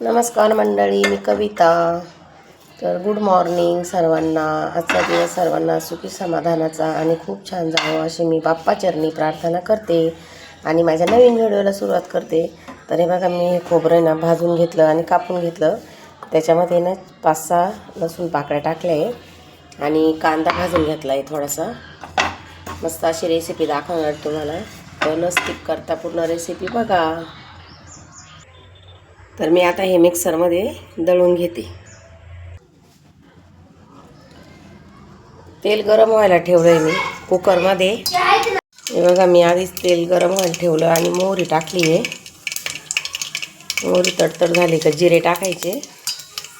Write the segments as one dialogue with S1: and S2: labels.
S1: नमस्कार मंडळी मी कविता. तर गुड मॉर्निंग सर्वांना. आजचा दिवस सर्वांना सुखी समाधानाचा आणि खूप छान जावं अशी मी बाप्पाचरणी प्रार्थना करते आणि माझ्या नवीन व्हिडिओला सुरुवात करते. तर हे बघा मी हे खोबरं ना भाजून घेतलं आणि कापून घेतलं. त्याच्यामध्ये ना पाच सहा लसूण पाकळ्या टाकल्या आहे आणि कांदा भाजून घेतला आहे थोडासा. मस्त अशी रेसिपी दाखवणार तुम्हाला. तर न स्किप करता पूर्ण रेसिपी बघा. तर मी आता हे मिक्सरमध्ये दळून घेते. तेल गरम व्हायला ठेवलं आहे मी कुकरमध्ये. हे बघा मी आधीच तेल गरम व्हायला ठेवलं आणि मोहरी टाकली आहे. मोहरी तडतड झाली का जिरे टाकायचे.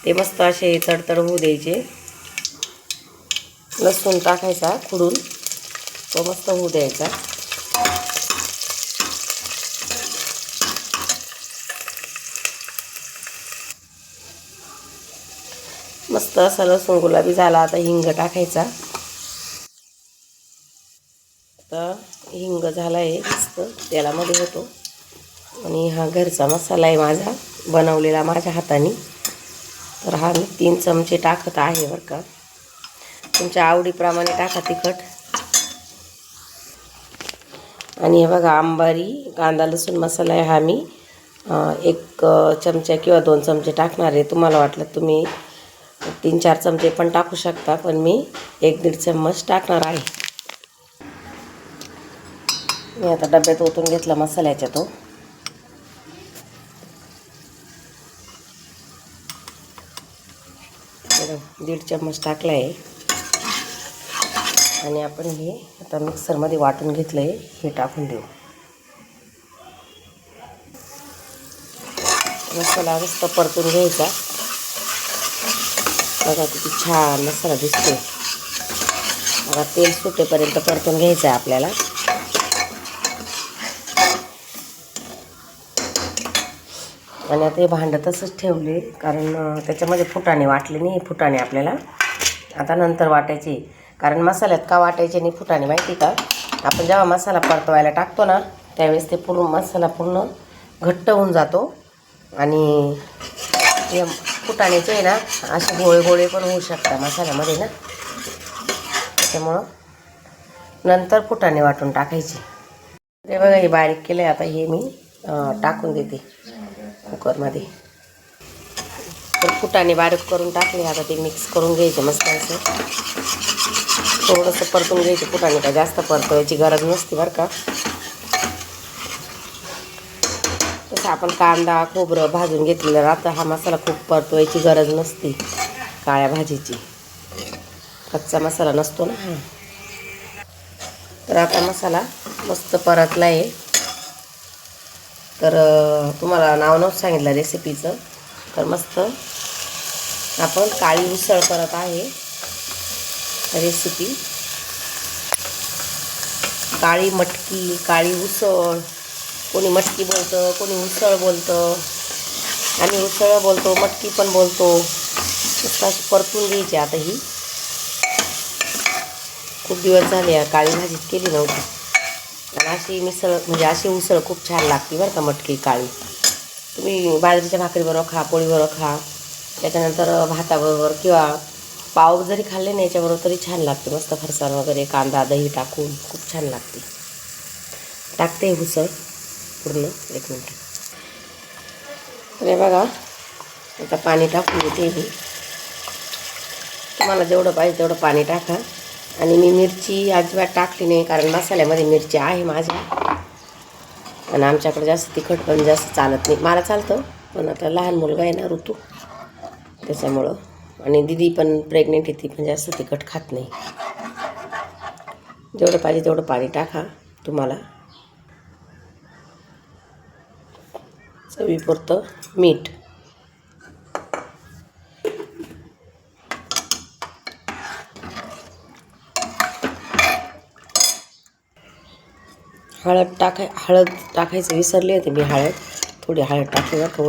S1: ते मस्त असे तडतड होऊ द्यायचे. लसूण टाकायचा खुडून. तो मस्त होऊ द्यायचा. मस्त असा लसूण गुलाबी झाला. आता हिंग टाकायचा. आता हिंग झाला आहे मस्त. तेलामध्ये होतो. आणि हा घरचा मसाला आहे माझा बनवलेला माझ्या हाताने. तर हा मी तीन चमचे टाकत आहे बरं का. तुमच्या आवडीप्रमाणे टाका तिखट. आणि हे बघा आंबारी कांदा लसूण मसाला आहे हा मी. एक चमचा किंवा दोन चमचे टाकणार आहे. तुम्हाला वाटलं तुम्ही तीन चार चमचे पण टाकू शकता पण मी एक दीड चम्मच टाकणार आहे. मी आता डब्यात ओतून घेतला मसाल्याच्या तो दीड चम्मच टाकला आहे आणि आपण हे आता मिक्सरमध्ये वाटून घेतलं आहे हे टाकून देऊ. मसाला मस्त परतून घ्यायचा. बघा किती छान मसाला दिसतो बघा तेल सुटेपर्यंत परतून घ्यायचं आहे आपल्याला. आणि आता हे भांडं तसंच ठेवले कारण त्याच्यामध्ये फुटाणे वाटले नाही फुटाणे आपल्याला. आता नंतर वाटायचे. कारण मसाल्यात का वाटायचे नाही फुटाणे माहिती का? आपण जेव्हा मसाला परतवायला टाकतो ना त्यावेळेस ते पूर्ण मसाला पूर्ण घट्ट होऊन जातो. आणि हे फुटाण्याचे आहे ना असे गोळे गोळे पण होऊ शकतात मसाल्यामध्ये ना. त्याच्यामुळं नंतर फुटाणे वाटून टाकायचे. ते बघा हे बारीक केलं आहे आता हे मी टाकून देते कुकरमध्ये. तर फुटाणे बारीक करून टाकले आता ते मिक्स करून घ्यायचे मस्त असं. थोडंसं परतून घ्यायचे फुटाणे का जास्त परतवायची गरज नसते बरं का. तसं आपण कांदा खोबरं भाजून घेतलेलं राहतं. हा मसाला खूप परतवायची गरज नसते काळ्या भाजीची. कच्चा मसाला नसतो ना. हा तर आता मसाला मस्त परतला आहे तर तुम्हाला नाव नव्हतं सांगितलं रेसिपीचं. तर मस्त आपण काळी उसळ करत आहे. रेसिपी. काळी मटकी काळी उसळ. कोणी मटकी बोलतं कोणी उसळ बोलतं. आम्ही उसळ बोलतो मटकी पण बोलतो. अशी परतून घ्यायची आता ही. खूप दिवस झाले काळी भाजीत केली नव्हती. आणि अशी मिसळ म्हणजे अशी उसळ खूप छान लागते बरं का मटकी काळी. तुम्ही बाजरीच्या भाकरीबरोबर खा पोळीबरोबर खा. त्याच्यानंतर भाताबरोबर किंवा पाव जरी खाल्ले ना याच्याबरोबर तरी छान लागते. मस्त फरसाण वगैरे कांदा दही टाकून खूप छान लागते. टाकते उसळ. पूर्ण एक मिनटं. अरे बघा आता पाणी टाकून देते मी तुम्हाला जेवढं पाहिजे तेवढं पाणी टाका. आणि मी मिरची अजिबात टाकली नाही कारण मसाल्यामध्ये मिरची आहे माझ्या आणि आमच्याकडे जास्त तिखट पण जास्त चालत नाही. मला चालतं पण आता लहान मुलगा आहे ना ऋतू. त्याच्यामुळं. आणि दिदी पण प्रेग्नेंट आहे ती पण जास्त तिखट खात नाही. जेवढं पाहिजे तेवढं पाणी टाका तुम्हाला. चवीपुरतं मीठ. हळद टाकाय हळद टाकायचं विसरले होते मी हळद. थोडी हळद टाकली बरं का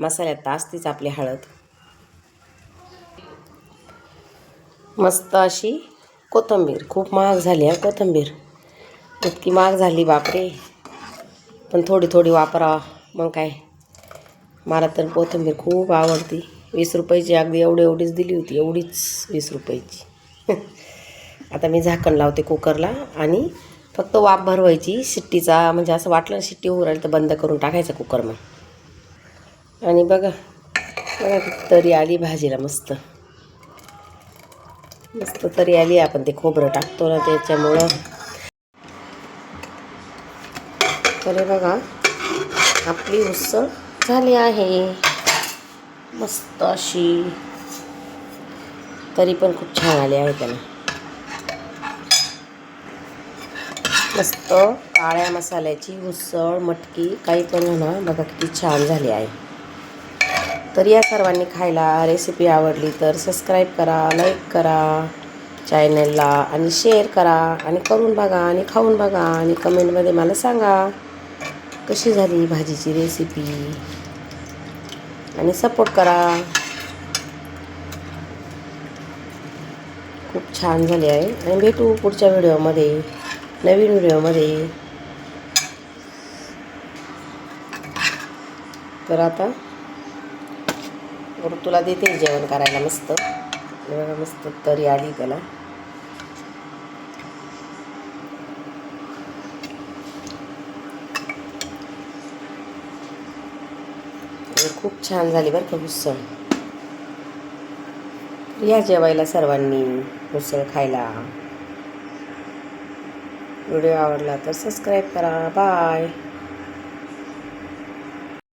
S1: मसाल्यात तर आपली हळद. मस्त अशी कोथिंबीर. खूप महाग झाली आहे कोथिंबीर. इतकी महाग झाली बापरे. पण थोडी थोडी वापरावा. मग काय? मला तर कोथिंबीर खूप आवडती. वीस रुपयाची अगदी एवढी एवढीच दिली होती. एवढीच वीस रुपयाची. आता मी झाकण लावते कुकरला आणि फक्त वाफ भरवायची. शिट्टीचा म्हणजे असं वाटलं ना शिट्टी होऊ राहिली तर बंद करून टाकायचं कुकर मग आणि बघा बघा तरी आली भाजीला मस्त. मस्त तरी आली. आपण ते खोबरं टाकतो ना त्याच्यामुळं तर बघा आपली उसळ झाली आहे. मस्त अशी. तरी पण खूप छान आली आहे त्याला. मस्त काळ्या मसाल्याची उसळ मटकी काही पण म्हणा बघा किती छान झाली आहे. तर या सर्वांनी खायला रेसिपी आवडली तर सबस्क्राईब करा लाईक करा चॅनलला आणि शेअर करा आणि करून बघा आणि खाऊन बघा आणि कमेंटमध्ये मला सांगा. कशी झाली भाजीची रेसिपी आणि सपोर्ट करा. खूप छान झाली आहे. आणि भेटू पुढच्या व्हिडिओमध्ये नवीन व्हिडिओमध्ये. तर आता तुला देते जेवण करायला मस्त. बघा मस्त तरी आली त्याला. खूप छान झाली बरं का उसळ. या जेवायला सर्वांनी उसळ खायला. व्हिडिओ आवडला तर सबस्क्राईब करा. बाय